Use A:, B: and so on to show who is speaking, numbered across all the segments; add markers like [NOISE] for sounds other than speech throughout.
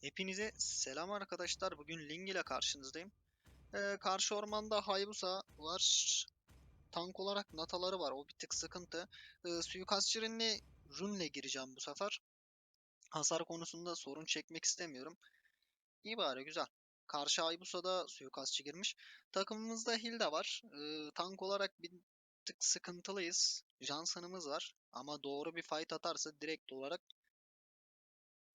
A: Hepinize selam arkadaşlar. Bugün Ling ile karşınızdayım. Ee, karşı ormanda Hayabusa var. Tank olarak Nataları var. O bir tık sıkıntı. Ee, suikastçı Rin'le Run'le gireceğim bu sefer. Hasar konusunda sorun çekmek istemiyorum. İyi bari güzel. Karşı Hayabusa'da suikastçı girmiş. Takımımızda Hilda var. Ee, tank olarak bir tık sıkıntılıyız. Johnson'ımız var. Ama doğru bir fight atarsa direkt olarak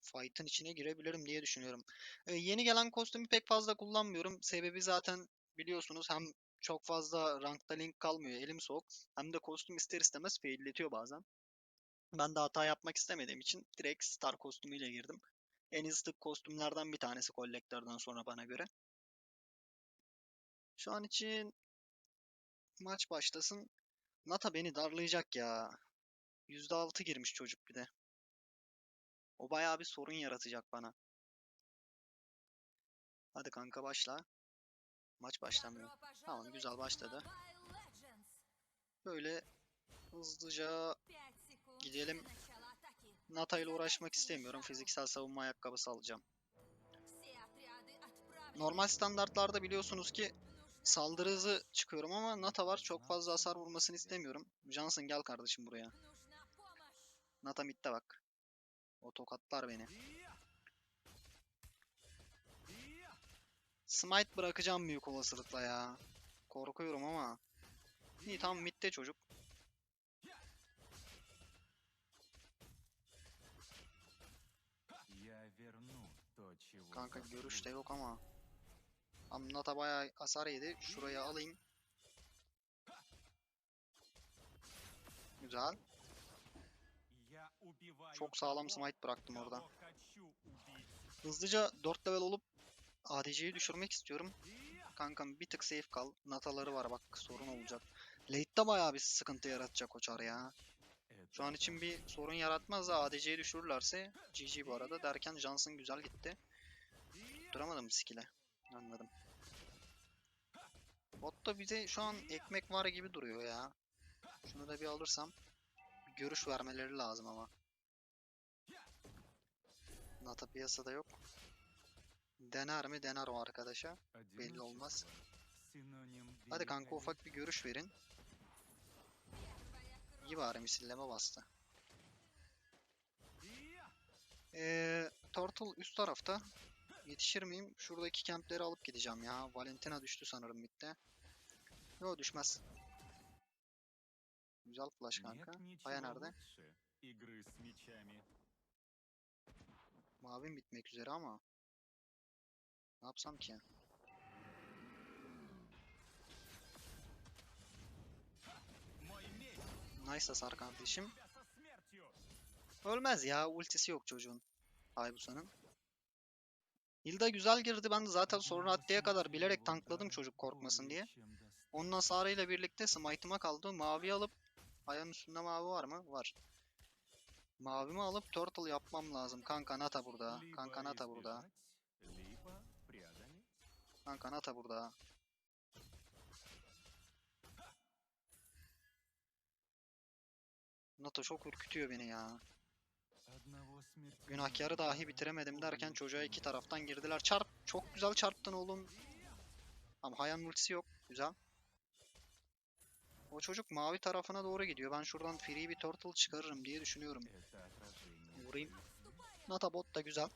A: fight'ın içine girebilirim diye düşünüyorum. Ee, yeni gelen kostümü pek fazla kullanmıyorum. Sebebi zaten biliyorsunuz hem çok fazla rankta link kalmıyor. Elim soğuk. Hem de kostüm ister istemez failletiyor bazen. Ben de hata yapmak istemediğim için direkt star kostümüyle girdim. En hızlı kostümlerden bir tanesi Collector'dan sonra bana göre. Şu an için maç başlasın. Nata beni darlayacak ya. %6 girmiş çocuk bir de. O bayağı bir sorun yaratacak bana. Hadi kanka başla. Maç başlamıyor. Tamam güzel başladı. Böyle hızlıca gidelim. Nata ile uğraşmak istemiyorum. Fiziksel savunma ayakkabısı alacağım. Normal standartlarda biliyorsunuz ki saldırı hızı çıkıyorum ama Nata var. Çok fazla hasar vurmasını istemiyorum. Johnson gel kardeşim buraya. Nata midde bak. O tokatlar beni. Smite bırakacağım büyük olasılıkla ya. Korkuyorum ama. İyi tam midde çocuk. Kanka görüş de yok ama. Amnata bayağı hasar yedi. Şuraya alayım. Güzel.
B: Çok sağlam smite bıraktım orada.
A: Hızlıca 4 level olup ADC'yi düşürmek istiyorum. Kankam bir tık safe kal. Nataları var bak sorun olacak. Late'de bayağı bir sıkıntı yaratacak o çar ya. Şu an için bir sorun yaratmaz da ADC'yi düşürürlerse GG bu arada derken Johnson güzel gitti. Duramadım skill'e. Anladım. Botta bize şu an ekmek var gibi duruyor ya. Şunu da bir alırsam. Görüş vermeleri lazım ama. Nata piyasada yok. Dener mi? Dener o arkadaşa.
B: Belli olmaz.
A: Hadi kanka ufak bir görüş verin. İyi bari misilleme bastı. Ee, Turtle üst tarafta. Yetişir miyim? Şuradaki kempleri alıp gideceğim ya. Valentina düştü sanırım midde. Yo düşmez. Güzel flash kanka. Aya nerede? Mavim bitmek üzere ama. Ne yapsam ki? Nice hasar kardeşim. Ölmez ya. Ultisi yok çocuğun. Haybusa'nın. Hilda güzel girdi. Ben de zaten sonra haddeye kadar bilerek tankladım çocuk korkmasın diye. Onun hasarıyla birlikte smite'ıma kaldı. Mavi alıp ayağın üstünde mavi var mı? Var. Mavimi alıp turtle yapmam lazım. Kanka Nata burada. Kanka Nata burada. Kanka Nata burada. Nata çok ürkütüyor beni ya. Günahkarı dahi bitiremedim derken çocuğa iki taraftan girdiler. Çarp. Çok güzel çarptın oğlum. Ama Hayan ultisi yok. Güzel. O çocuk mavi tarafına doğru gidiyor. Ben şuradan free bir turtle çıkarırım diye düşünüyorum. Vurayım. Nata bot da güzel.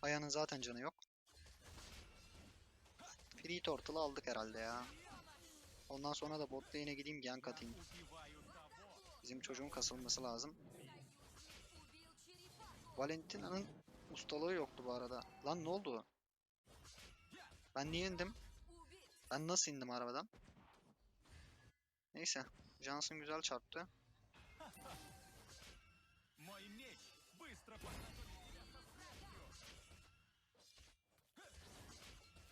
A: Hayan'ın zaten canı yok. Free turtle'ı aldık herhalde ya. Ondan sonra da bot lane'e gideyim gank atayım. Bizim çocuğun kasılması lazım. Valentina'nın ustalığı yoktu bu arada. Lan ne oldu? Ben niye indim? Ben nasıl indim arabadan? Neyse. Johnson güzel çarptı.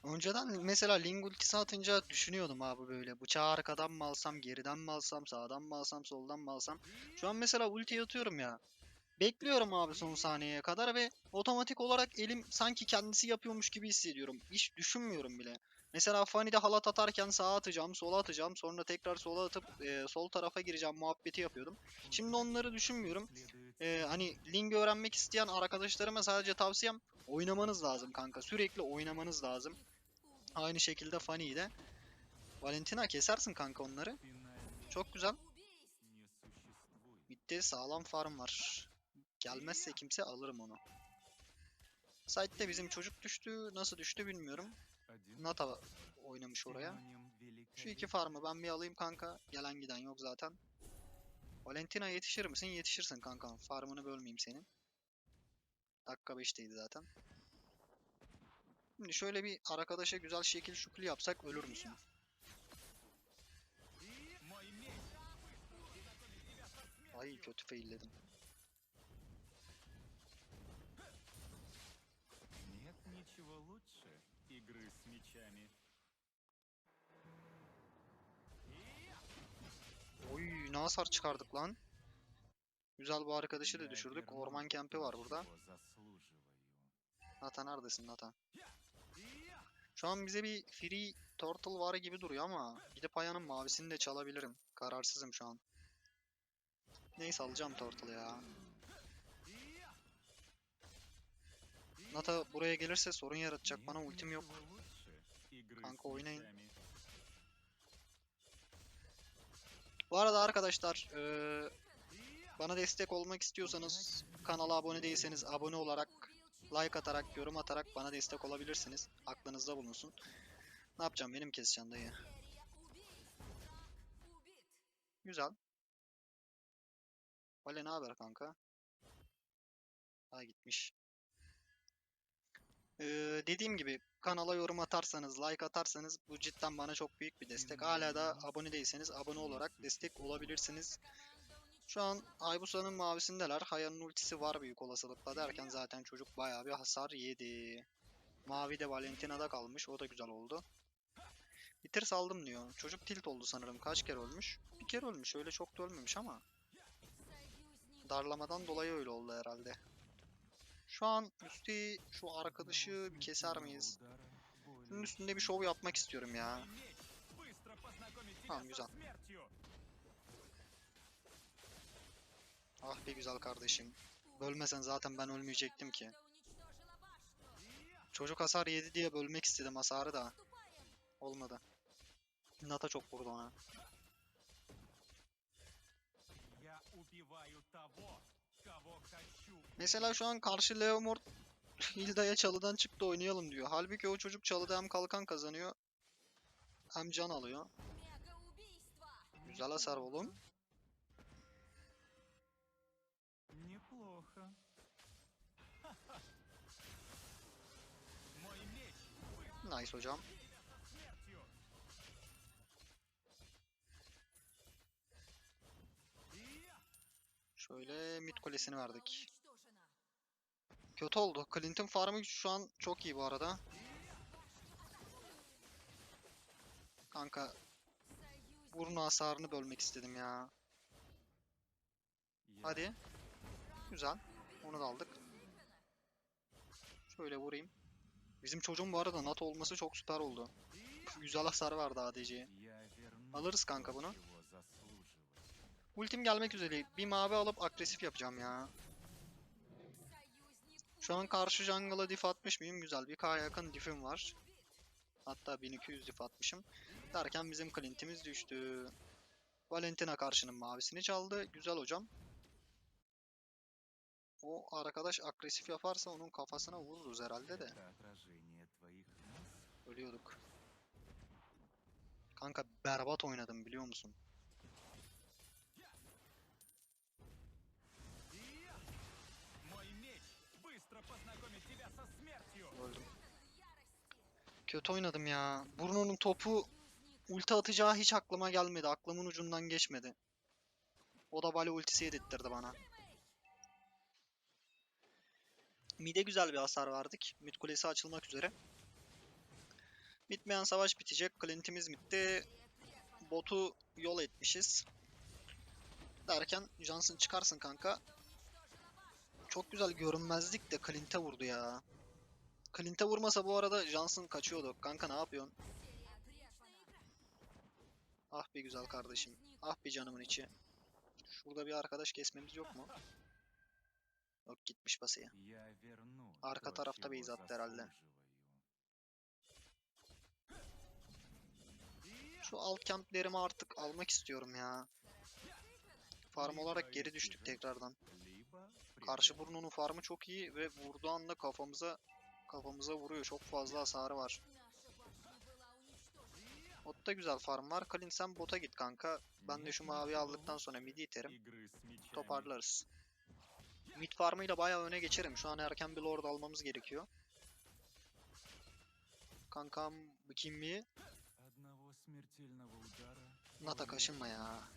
A: Önceden mesela Ling ultisi atınca düşünüyordum abi böyle. Bıçağı arkadan mı alsam, geriden mi alsam, sağdan mı alsam, soldan mı alsam. Şu an mesela ulti atıyorum ya. Bekliyorum abi son saniyeye kadar ve otomatik olarak elim sanki kendisi yapıyormuş gibi hissediyorum. Hiç düşünmüyorum bile. Mesela Fanny'de halat atarken sağa atacağım, sola atacağım, sonra tekrar sola atıp e, sol tarafa gireceğim muhabbeti yapıyordum. Şimdi onları düşünmüyorum. Ee, hani Ling öğrenmek isteyen arkadaşlarıma sadece tavsiyem oynamanız lazım kanka. Sürekli oynamanız lazım. Aynı şekilde Fanny'yi de. Valentina kesersin kanka onları. Çok güzel. Bitti sağlam farm var. Gelmezse kimse alırım onu. Site'de bizim çocuk düştü. Nasıl düştü bilmiyorum. Nata oynamış oraya. Şu iki farmı ben bir alayım kanka. Gelen giden yok zaten. Valentina yetişir misin? Yetişirsin kanka. Farmını bölmeyeyim senin. Dakika 5'teydi zaten. Şimdi şöyle bir arkadaşa güzel şekil şukul yapsak ölür müsün? Ay kötü failledim.
B: Нет ничего лучше игры с мечами.
A: Oy ne hasar çıkardık lan. Güzel bu arkadaşı da
B: Я
A: düşürdük.
B: верну
A: Orman kempi
B: то,
A: var burada.
B: чего заслуживаю.
A: Nata neredesin Nata? Şu an bize bir free turtle var gibi duruyor ama gidip ayağının mavisini de çalabilirim. Kararsızım şu an. Neyse alacağım turtle ya. Nata buraya gelirse sorun yaratacak. Bana ultim yok. Kanka oynayın. Bu arada arkadaşlar e, bana destek olmak istiyorsanız kanala abone değilseniz abone olarak like atarak yorum atarak bana destek olabilirsiniz. Aklınızda bulunsun. Ne yapacağım benim keseceğim dayı. Güzel. Vale ne haber kanka? Ha gitmiş. Ee, dediğim gibi kanala yorum atarsanız, like atarsanız bu cidden bana çok büyük bir destek. Hala da abone değilseniz abone olarak destek olabilirsiniz. Şu an Haybusa'nın mavisindeler. Haya'nın ultisi var büyük olasılıkla derken zaten çocuk bayağı bir hasar yedi. Mavi de Valentina'da kalmış. O da güzel oldu. Bitir saldım diyor. Çocuk tilt oldu sanırım. Kaç kere ölmüş? Bir kere ölmüş. Öyle çok da ölmemiş ama. Darlamadan dolayı öyle oldu herhalde. Şu an üstü şu arkadaşı bir keser miyiz? Bunun üstünde bir şov yapmak istiyorum ya. Tamam güzel. Ah be güzel kardeşim. Bölmesen zaten ben ölmeyecektim ki. Çocuk hasar yedi diye bölmek istedim hasarı da. Olmadı. Nata çok vurdu ona. Mesela şu an karşı Leomord [LAUGHS] Hilda'ya çalıdan çıktı oynayalım diyor. Halbuki o çocuk çalıda hem kalkan kazanıyor hem can alıyor. Güzel hasar oğlum. Nice hocam. Şöyle mid kulesini verdik. Kötü oldu. Clint'in farmı şu an çok iyi bu arada. Kanka burun hasarını bölmek istedim ya. Hadi. Güzel. Onu da aldık. Şöyle vurayım. Bizim çocuğun bu arada nat olması çok süper oldu. Güzel hasar verdi ADC'ye. Alırız kanka bunu. Ultim gelmek üzere. Bir mavi alıp agresif yapacağım ya. Şu an karşı jungle'a diff atmış mıyım? Güzel. Bir K yakın diff'im var. Hatta 1200 diff atmışım. Derken bizim Clint'imiz düştü. Valentina karşının mavisini çaldı. Güzel hocam. O arkadaş agresif yaparsa onun kafasına vururuz herhalde de. Ölüyorduk. Kanka berbat oynadım biliyor musun? Kötü oynadım ya. Bruno'nun topu ulti atacağı hiç aklıma gelmedi. Aklımın ucundan geçmedi. O da Vali ultisi yedirttirdi bana. Mid'e güzel bir hasar verdik. Mid kulesi açılmak üzere. Bitmeyen savaş bitecek. Clint'imiz bitti. Botu yol etmişiz. Derken Johnson çıkarsın kanka. Çok güzel görünmezlik de Clint'e vurdu ya. Clint'e vurmasa bu arada Johnson kaçıyordu. Kanka ne yapıyorsun? Ah be güzel kardeşim. Ah be canımın içi. Şurada bir arkadaş kesmemiz yok mu? Yok gitmiş basıya. Arka tarafta base attı herhalde. Şu alt kentlerimi artık almak istiyorum ya. Farm olarak geri düştük tekrardan. Karşı burnunun farmı çok iyi ve vurduğu anda kafamıza Kafamıza vuruyor. Çok fazla hasarı var. Botta güzel farm var. Kalin sen bota git kanka. Ben de şu mavi aldıktan sonra midi iterim. Toparlarız. Mid farmıyla bayağı öne geçerim. Şu an erken bir lord almamız gerekiyor. Kankam kim mi? Nata kaşınma ya.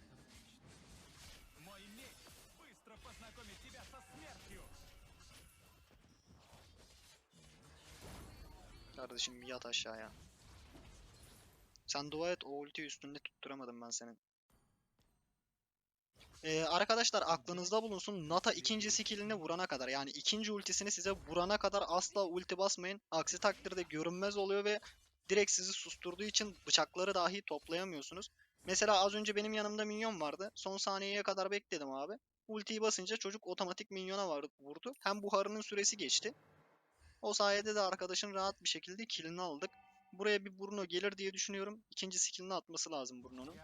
A: Kardeşim yat aşağıya. Sen dua et o ultiyi üstünde tutturamadım ben senin. Ee, arkadaşlar aklınızda bulunsun Nata ikinci skillini vurana kadar yani ikinci ultisini size vurana kadar asla ulti basmayın. Aksi takdirde görünmez oluyor ve direkt sizi susturduğu için bıçakları dahi toplayamıyorsunuz. Mesela az önce benim yanımda minyon vardı. Son saniyeye kadar bekledim abi. Ultiyi basınca çocuk otomatik minyona var, vurdu. Hem buharının süresi geçti. O sayede de arkadaşın rahat bir şekilde kilini aldık. Buraya bir Bruno gelir diye düşünüyorum. İkinci skillini atması lazım Bruno'nun.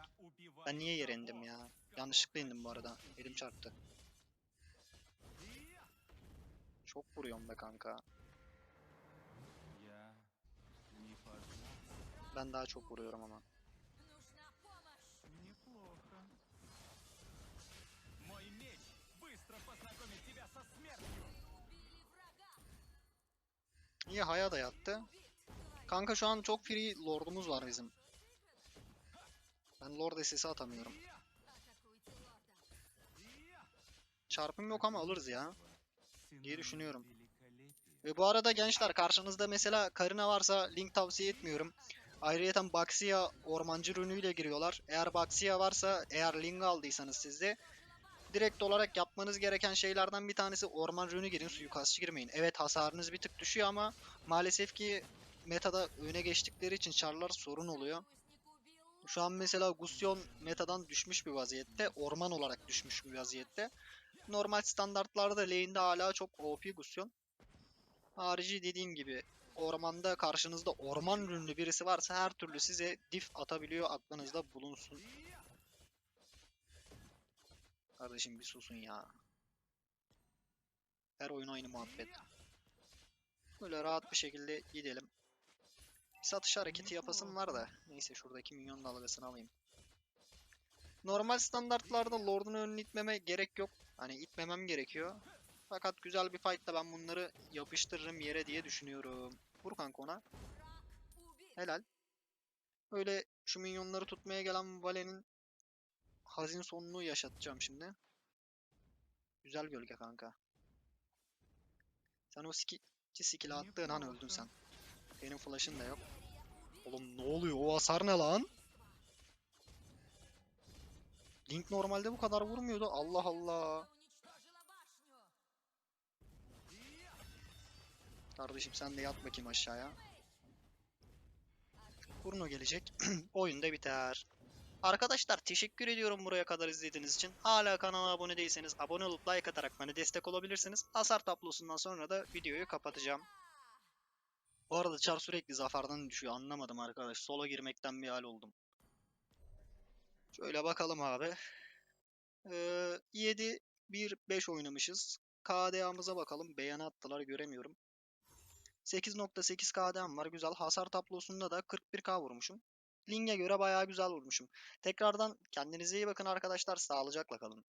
A: Ben niye yere indim ya? Yanlışlıkla indim bu arada. Elim çarptı. Çok vuruyorum be kanka. Ben daha çok vuruyorum ama. İyi Haya da yattı. Kanka şu an çok free lordumuz var bizim. Ben lord SS'i atamıyorum. Çarpım yok ama alırız ya. diye düşünüyorum. Ve bu arada gençler karşınızda mesela Karina varsa link tavsiye etmiyorum. Ayrıyeten Baxia ormancı rünüyle giriyorlar. Eğer Baxia varsa eğer Ling aldıysanız sizde direkt olarak yapmanız gereken şeylerden bir tanesi orman rünü girin suikastçı girmeyin. Evet hasarınız bir tık düşüyor ama maalesef ki metada öne geçtikleri için çarlar sorun oluyor. Şu an mesela Gusyon metadan düşmüş bir vaziyette. Orman olarak düşmüş bir vaziyette. Normal standartlarda lane'de hala çok OP Gusyon. Harici dediğim gibi ormanda karşınızda orman ürünlü birisi varsa her türlü size diff atabiliyor aklınızda bulunsun. Kardeşim bir susun ya. Her oyun aynı muhabbet. Böyle rahat bir şekilde gidelim. Satış hareketi yapasım var da. Neyse şuradaki minyon dalgasını alayım. Normal standartlarda Lord'un önünü itmeme gerek yok. Hani itmemem gerekiyor. Fakat güzel bir fight'ta ben bunları yapıştırırım yere diye düşünüyorum. Vur kanka ona. Helal. Öyle şu minyonları tutmaya gelen Vale'nin hazin sonunu yaşatacağım şimdi. Güzel gölge kanka. Sen o ski iki skill'i attığın an öldün sen. Benim flash'ın da yok. Oğlum ne oluyor? O hasar ne lan? Link normalde bu kadar vurmuyordu. Allah Allah. Kardeşim sen de yat bakayım aşağıya. Bruno gelecek. [CLEARS THROAT] Oyun da biter. Arkadaşlar teşekkür ediyorum buraya kadar izlediğiniz için. Hala kanala abone değilseniz abone olup like atarak bana destek olabilirsiniz. Hasar tablosundan sonra da videoyu kapatacağım. Bu arada çar sürekli zaferden düşüyor. Anlamadım arkadaş. Sola girmekten bir hal oldum. Şöyle bakalım abi. Ee, 7 1 5 oynamışız. KDA'mıza bakalım. Beyanı attılar göremiyorum. 8.8 KDA'm var. Güzel. Hasar tablosunda da 41k vurmuşum. Ling'e göre bayağı güzel vurmuşum. Tekrardan kendinize iyi bakın arkadaşlar. Sağlıcakla kalın.